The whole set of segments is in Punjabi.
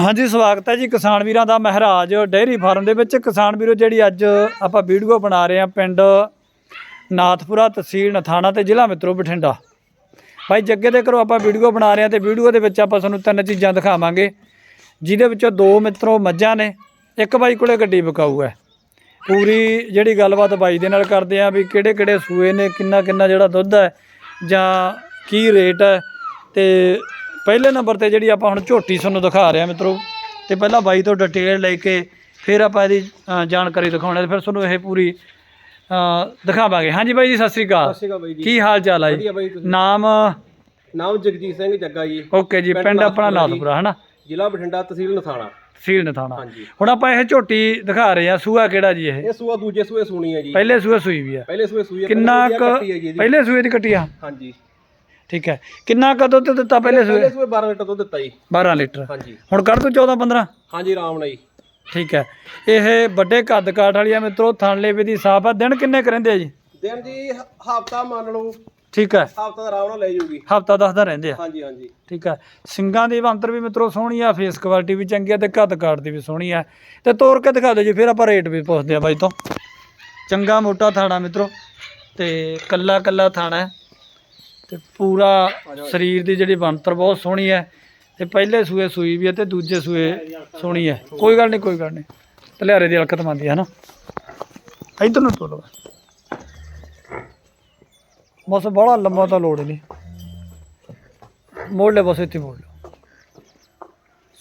ਹਾਂਜੀ, ਸਵਾਗਤ ਹੈ ਜੀ ਕਿਸਾਨ ਵੀਰਾਂ ਦਾ ਮਹਾਰਾਜ। ਡੇਅਰੀ ਫਾਰਮ ਦੇ ਵਿੱਚ ਕਿਸਾਨ ਵੀਰੋ, ਜਿਹੜੀ ਅੱਜ ਆਪਾਂ ਵੀਡੀਓ ਬਣਾ ਰਹੇ ਹਾਂ ਪਿੰਡ ਨਾਥਪੁਰਾ ਤਹਿਸੀਲ ਨਥਾਣਾ ਤੇ ਜ਼ਿਲ੍ਹਾ ਮਿੱਤਰੋ ਬਠਿੰਡਾ। ਭਾਈ, ਜੱਗੇ ਦੇ ਘਰੋਂ ਆਪਾਂ ਵੀਡੀਓ ਬਣਾ ਰਹੇ ਹਾਂ ਤੇ ਵੀਡੀਓ ਦੇ ਵਿੱਚ ਆਪਾਂ ਤੁਹਾਨੂੰ ਤਿੰਨ ਚੀਜ਼ਾਂ ਦਿਖਾਵਾਂਗੇ, ਜਿਹਦੇ ਵਿੱਚੋਂ ਦੋ ਮਿੱਤਰੋ ਮੱਝਾਂ ਨੇ, ਇੱਕ ਬਾਈ ਕੋਲੇ ਗੱਡੀ ਬਕਾਊ ਹੈ। ਪੂਰੀ ਜਿਹੜੀ ਗੱਲਬਾਤ ਬਾਈ ਦੇ ਨਾਲ ਕਰਦੇ ਆ ਵੀ ਕਿਹੜੇ ਕਿਹੜੇ ਸੂਏ ਨੇ ਕਿੰਨਾ ਕਿੰਨਾ ਜਿਹੜਾ ਦੁੱਧ ਹੈ ਜਾਂ ਕੀ ਰੇਟ ਹੈ ਤੇ ਪਹਿਲੇ ਨੰਬਰ ਤੇ ਜਿਹੜੀ ਆਪਾਂ ਹੁਣ ਝੋਟੀ ਤੁਹਾਨੂੰ ਦਿਖਾ ਰਹੇ ਮਿੱਤਰੋ ਤੇ ਪਹਿਲਾਂ ਬਾਈ ਤੋਂ ਡਿਟੇਲ ਲੈ ਕੇ ਫਿਰ ਆਪਾਂ ਇਹਦੀ ਜਾਣਕਾਰੀ ਦਿਖਾਉਣੀ ਤੇ ਫਿਰ ਤੁਹਾਨੂੰ ਇਹ ਪੂਰੀ ਦਿਖਾਵਾਂਗੇ। ਹਾਂਜੀ ਬਾਈ ਜੀ ਸਤਿ ਸ੍ਰੀ ਅਕਾਲ। ਸਤਿ ਸ਼੍ਰੀ ਅਕਾਲ ਬਾਈ ਜੀ। ਕੀ ਹਾਲ ਚਾਲ ਹੈ ਜੀ? ਵਧੀਆ ਬਾਈ ਤੁਸੀਂ? ਨਾਮ? ਨਾਮ ਜਗਜੀਤ ਸਿੰਘ ਜੱਗਾ ਜੀ। ਓਕੇ ਜੀ ਪਿੰਡ ਆਪਣਾ। ਨਾਥਪੁਰਾ ਹਨਾ? ਜ਼ਿਲ੍ਹਾ ਬਠਿੰਡਾ ਤਹਿਸੀਲ ਨਥਾਣਾ। ਤਹਿਸੀਲ ਨਥਾਣਾ। ਹੁਣ ਆਪਾਂ ਇਹ ਝੋਟੀ ਦਿਖਾ ਰਹੇ ਆ ਸੂਆ ਕਿਹੜਾ ਜੀ ਇਹ? ਇਹ ਸੂਆ ਦੂਜੇ ਸੂਏ ਸੁਣੀ ਹੈ ਜੀ। ਪਹਿਲੇ ਸੂਏ ਸੂਈ ਵੀ ਆ ਪਹਿਲੇ ਸੂਏ ਸੂਈ ਕਿੰਨਾ। ਪਹਿਲੇ ਸੂਏ ਦੀ ਕੱਟੀ ਆ? ਹਾਂਜੀ। ਠੀਕ ਹੈ। ਕਿੰਨਾ ਕੁ ਦੁੱਧ ਦਿੱਤਾ ਪਹਿਲੇ ਸੂਏ ਸੂਏ 12 ਲੀਟਰ ਦੁੱਧ ਦਿੱਤਾ ਜੀ। 12 ਲੀਟਰ। ਹਾਂਜੀ। ਹੁਣ ਕਰ ਦੂ 14 15 ਹਾਂਜੀ ਆਰਾਮ ਨਾਲ ਜੀ। ਠੀਕ ਹੈ। ਇਹ ਵੱਡੇ ਕੱਦ ਕਾਠ ਵਾਲੀ ਆ ਮਿੱਤਰੋ ਥਾਂਲੇ ਵੀ ਦੀ ਸਾਫ਼ ਆ। ਦਿਨ ਕਿੰਨੇ ਰਹਿੰਦੇ ਆ ਜੀ? ਦਿਨ ਜੀ ਹਫਤਾ ਮੰਨ ਲਓ। ਠੀਕ ਹੈ। ਹਫਤਾ ਦਾ ਆਰਾਮ ਨਾਲ ਲੈ ਜਾਊਗੀ। ਹਫਤਾ ਦਸਦਾ ਰਹਿੰਦੇ ਆ। ਹਾਂਜੀ ਹਾਂਜੀ। ਠੀਕ ਹੈ। ਸਿੰਗਾਂ ਦੀ ਬੰਤਰ ਵੀ ਮਿੱਤਰੋ ਸੋਹਣੀ ਆ ਫੇਸ ਕੁਆਲਿਟੀ ਵੀ ਚੰਗੀ ਆ ਤੇ ਕੱਦ ਕਾਠ ਦੀ ਵੀ ਸੋਹਣੀ ਆ। ਤੇ ਤੋੜ ਕੇ ਦਿਖਾ ਦਿਓ ਜੀ ਫਿਰ ਆਪਾਂ ਰੇਟ ਵੀ ਪੁੱਛਦੇ ਆ ਬਾਈ ਤੋਂ। ਚੰਗਾ ਮੋਟਾ ਥਾਣਾ ਮਿੱਤਰੋ। ਤੇ ਕੱਲਾ ਕੱਲਾ ਥਾਣਾ ਤੇ ਪੂਰਾ ਸਰੀਰ ਦੀ ਜਿਹੜੀ ਬਣਤਰ ਬਹੁਤ ਸੋਹਣੀ ਹੈ ਤੇ ਪਹਿਲੇ ਸੂਏ ਸੂਈ ਵੀ ਹੈ ਤੇ ਦੂਜੇ ਸੂਏ ਸੋਹਣੀ ਹੈ। ਕੋਈ ਗੱਲ ਨਹੀਂ ਕੋਈ ਗੱਲ ਨਹੀਂ। ਤਲਿਆਰੇ ਦੀ ਹਲਕਤ ਮੰਦੀ ਹੈ ਨਾ। ਇਧਰ ਨੂੰ ਤੋਲੋ। ਬਸ ਬੜਾ ਲੰਮਾ ਤਾਂ ਲੋੜ ਨਹੀਂ। ਮੋੜ ਲੈ ਬਸ ਇੱਥੇ ਮੋੜ ਲਓ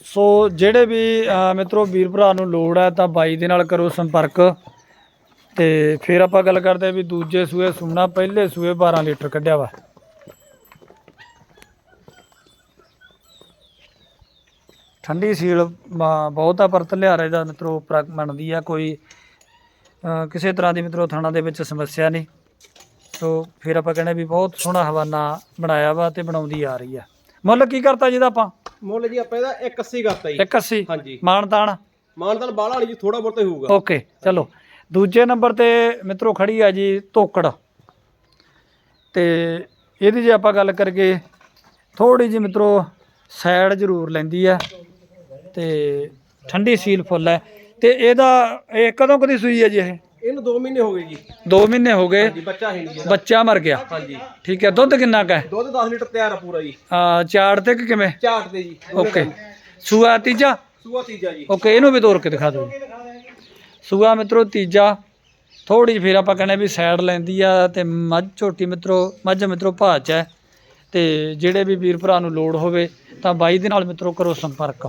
ਸੋ ਜਿਹੜੇ ਵੀ ਅਹ, ਮਿੱਤਰੋ ਵੀਰ ਭਰਾ ਨੂੰ ਲੋੜ ਹੈ ਤਾਂ ਬਾਈ ਦੇ ਨਾਲ ਕਰੋ ਸੰਪਰਕ। ਤੇ ਫਿਰ ਆਪਾਂ ਗੱਲ ਕਰਦੇ ਹਾਂ ਵੀ ਦੂਜੇ ਸੂਏ ਸੁਣਨਾ ਪਹਿਲੇ ਸੂਏ 12 ਲੀਟਰ ਕੱਢਿਆ ਵਾ। ਠੰਡੀ ਸੀਲ ਬਹੁਤ ਆ ਪਰ ਧਲਿਆਰੇ ਦਾ ਮਿੱਤਰੋ ਬਣਦੀ ਆ ਕੋਈ ਕਿਸੇ ਤਰ੍ਹਾਂ ਦੀ ਮਿੱਤਰੋ ਥਾਣਾ ਦੇ ਵਿੱਚ ਸਮੱਸਿਆ ਨਹੀਂ। ਸੋ ਫਿਰ ਆਪਾਂ ਕਹਿੰਦੇ ਵੀ ਬਹੁਤ ਸੋਹਣਾ ਹਵਾਨਾ ਬਣਾਇਆ ਵਾ ਤੇ ਬਣਾਉਂਦੀ ਆ ਰਹੀ ਆ। ਮੁੱਲ ਕੀ ਕਰਤਾ ਜਿਹਦਾ ਆਪਾਂ? ਮੁੱਲ ਜੀ ਆਪਾਂ ਇਹਦਾ 180 ਕਰਤਾ ਜੀ। 180 ਹਾਂਜੀ। ਮਾਨਤਾਨ? ਮਾਨਦਾਨ ਬਾਹਲਾ ਵਾਲੀ ਜੀ ਥੋੜਾ ਬਹੁਤਾ ਹੀ ਹੋਊਗਾ। ਓਕੇ ਚਲੋ। ਦੂਜੇ ਨੰਬਰ ਤੇ ਮਿੱਤਰੋ ਖੜੀ ਆ ਜੀ ਤੋਕੜ। ਤੇ ਇਹਦੀ ਜੇ ਆਪਾਂ ਗੱਲ ਕਰੀਏ ਥੋੜੀ ਜਿਹੀ ਮਿੱਤਰੋ ਸਾਈਡ ਜ਼ਰੂਰ ਲੈਂਦੀ ਆ। ਤੇ ਠੰਡੀ ਸੀਲ ਫੁੱਲ ਹੈ। ਤੇ ਇਹਦਾ ਇਹ ਕਦੋਂ ਕਦੀ ਸੂਈ ਹੈ ਜੀ ਇਹ? ਇਹਨੂੰ 2 ਮਹੀਨੇ ਹੋ ਗਏ ਜੀ। 2 ਮਹੀਨੇ ਹੋ ਗਏ। ਜੀ ਬੱਚਾ ਹੈ ਨਹੀਂ। ਬੱਚਾ ਮਰ ਗਿਆ। ਹਾਂਜੀ। ਠੀਕ ਹੈ ਦੁੱਧ ਕਿੰਨਾ ਕੁ ਹੈ? ਦੁੱਧ 10 ਲੀਟਰ ਤਿਆਰ ਆ ਪੂਰਾ ਜੀ। ਆ ਚਾੜ ਤੇ ਕਿ ਕਿਵੇਂ? ਝਾਟ ਦੇ ਜੀ ਓਕੇ। ਸੂਆ ਤੀਜਾ? ਸੂਆ ਤੀਜਾ ਜੀ। ਓਕੇ ਇਹਨੂੰ ਵੀ ਤੋੜ ਕੇ ਦਿਖਾ ਦਿਓ। ਸੂਆ ਮਿੱਤਰੋ ਤੀਜਾ। ਥੋੜੀ ਫਿਰ ਆਪਾਂ ਕਹਿੰਦੇ ਵੀ ਸਾਈਡ ਲੈਂਦੀ ਆ ਤੇ ਮੱਝ ਝੋਟੀ ਮਿੱਤਰੋ ਮੱਝ ਮਿੱਤਰੋ ਭਾਜ ਹੈ। ਤੇ ਜਿਹੜੇ ਵੀ ਵੀਰ ਭਰਾ ਨੂੰ ਲੋੜ ਹੋਵੇ ਤਾਂ ਬਾਈ ਦੇ ਨਾਲ ਮਿੱਤਰੋ ਕਰੋ ਸੰਪਰਕ।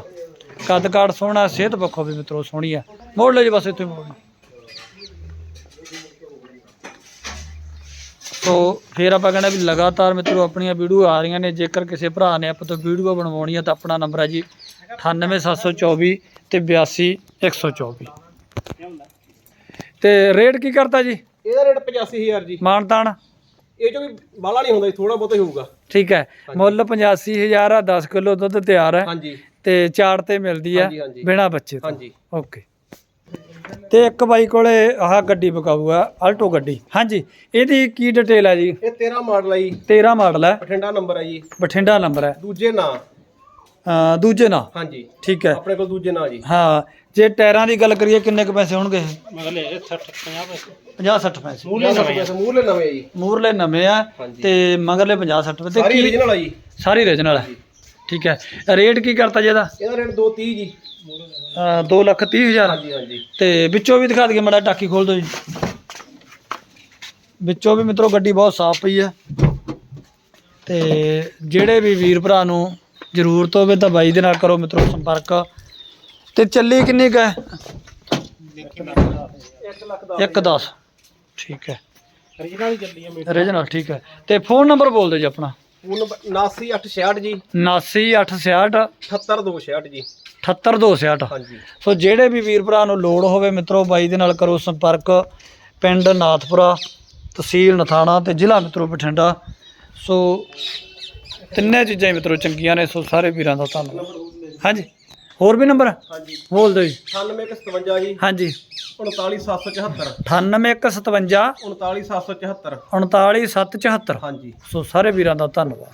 ਕੱਦ ਕਾਠ ਸੋਹਣਾ ਸਿਹਤ ਪੱਖੋਂ ਵੀ ਮਿੱਤਰੋ ਸੋਹਣੀ ਆ। ਮੋੜ ਲਓ ਜੀ ਬਸ ਇੱਥੇ ਮੋੜ ਲਓ ਸੋ ਫਿਰ ਆਪਾਂ ਕਹਿੰਦੇ ਵੀ ਲਗਾਤਾਰ ਮਿੱਤਰੋ ਆਪਣੀਆਂ ਵੀਡੀਓ ਆ ਰਹੀਆਂ ਨੇ। ਜੇਕਰ ਕਿਸੇ ਭਰਾ ਨੇ ਆਪਾਂ ਤੋਂ ਵੀਡੀਓ ਬਣਵਾਉਣੀ ਆ ਤਾਂ ਆਪਣਾ ਨੰਬਰ ਹੈ ਜੀ 98724 ਤੇ 82124 ਤੇ ਰੇਟ ਕੀ ਕਰਤਾ ਜੀ? ਇਹਦਾ ਰੇਟ 85000 ਜੀ। ਮਾਨਤਾਨ ਇਹ ਚੋਂ ਵੀ ਬਾਲਾ ਨਹੀਂ ਹੁੰਦਾ ਜੀ ਥੋੜਾ ਬਹੁਤਾ ਹੀ ਹੋਊਗਾ। ਠੀਕ ਹੈ। ਮੁੱਲ 85000 ਆ 10 ਕਿਲੋ ਦੁੱਧ ਤਿਆਰ ਹੈ। ਹਾਂਜੀ। ਤੇ ਚਾੜ ਤੇ ਮਿਲਦੀ ਹਾਂਜੀ, ਹਾਂਜੀ। ਬਿਨਾ ਬੱਚੇ ਤੋਂ। ਹਾਂਜੀ। ਓਕੇ। ਤੇ ਇੱਕ ਬਾਈ ਕੋਲੇ ਆਹ ਗੱਡੀ ਵਿਕਾਊ ਆ ਆਲਟੋ ਗੱਡੀ। ਹਾਂਜੀ ਇਹਦੀ ਕੀ ਡਿਟੇਲ ਹੈ ਜੀ? ਇਹ 13 ਮਾਡਲ ਆ ਜੀ। 13 ਮਾਡਲ ਹੈ ਬਠਿੰਡਾ ਨੰਬਰ ਆ ਜੀ। ਬਠਿੰਡਾ ਨੰਬਰ ਹੈ ਦੂਜੇ ਨਾਂ। ਅਹ ਦੂਜੇ ਨਾਂ। ਹਾਂਜੀ। ਠੀਕ ਹੈ। ਆਪਣੇ ਕੋਲ ਦੂਜੇ ਨਾਂ ਜੀ। ਹਾਂ ਜੇ ਟਾਇਰਾਂ ਦੀ ਗੱਲ ਕਰੀਏ ਕਿੰਨੇ ਕੁ ਪੈਸੇ ਹੋਣਗੇ ਮਗਲੇ 60 50 ਪੈਸੇ। 50 60 ਪੈਸੇ। ਮੂਲੇ ਨਵੇਂ ਆ। ਮੂਲੇ ਨਵੇਂ ਆ ਜੀ। ਮੂਰਲੇ ਨਵੇਂ ਆ ਹਾਂਜੀ। ਤੇ ਮਗਰਲੇ 50 60 ਪੈਸੇ। ਤੇ ਸਾਰੀ ਕੀ ਆ ਜੀ। ਸਾਰੀ ਰੀਜਨਲ ਹੈ ਠੀਕ ਹੈ। ਰੇਟ ਕੀ ਕਰਤਾ ਜੀ ਇਹਦਾ? ਇਹਦਾ ਰੇਟ 230 ਜੀ। 2 ਲੱਖ 30 ਹਜ਼ਾਰ। ਹਾਂਜੀ ਹਾਂਜੀ। ਤੇ ਵਿੱਚੋਂ ਵੀ ਦਿਖਾ ਦਈਏ ਮੜਾ ਟਾਕੀ ਖੋਲ ਦਿਓ ਜੀ। ਵਿੱਚੋਂ ਵੀ ਮਿੱਤਰੋ ਗੱਡੀ ਬਹੁਤ ਸਾਫ਼ ਪਈ ਹੈ। ਤੇ ਜਿਹੜੇ ਵੀ ਵੀਰ ਭਰਾ ਨੂੰ ਜ਼ਰੂਰਤ ਹੋਵੇ ਤਾਂ ਬਾਈ ਦੇ ਨਾਲ ਕਰੋ ਮਿੱਤਰੋ ਸੰਪਰਕ। ਤੇ ਚੱਲੀ ਕਿੰਨੀ ਕੁ ਹੈ? 1 ਲੱਖ ਦਾ 1 10 ਠੀਕ ਹੈ ਚੱਲੀ ਰੀਜਨਲ ਠੀਕ ਹੈ। ਤੇ ਫੋਨ ਨੰਬਰ ਬੋਲ ਦਿਓ ਜੀ ਆਪਣਾ। ਫੋਨ 79866 ਜੀ। 79866 78266 ਜੀ। 78266 ਹਾਂਜੀ। ਸੋ ਜਿਹੜੇ ਵੀ ਵੀਰ ਭਰਾ ਨੂੰ ਲੋੜ ਹੋਵੇ ਮਿੱਤਰੋ ਬਾਈ ਦੇ ਨਾਲ ਕਰੋ ਸੰਪਰਕ। ਪਿੰਡ ਨਾਥਪੁਰਾ ਤਹਿਸੀਲ ਨਥਾਣਾ ਤੇ ਜ਼ਿਲ੍ਹਾ ਮਿੱਤਰੋ ਬਠਿੰਡਾ। ਸੋ ਤਿੰਨੇ ਚੀਜ਼ਾਂ ਮਿੱਤਰੋ ਚੰਗੀਆਂ ਨੇ ਸੋ ਸਾਰੇ ਵੀਰਾਂ ਦਾ ਧੰਨਵਾਦ। ਹਾਂਜੀ। ਹੋਰ ਵੀ ਨੰਬਰ? ਹਾਂਜੀ। ਬੋਲ ਦਿਓ ਜੀ। 9157 ਜੀ। ਹਾਂਜੀ। 39774 98157 39774 39774 ਹਾਂਜੀ। ਸੋ ਸਾਰੇ ਵੀਰਾਂ ਦਾ ਧੰਨਵਾਦ।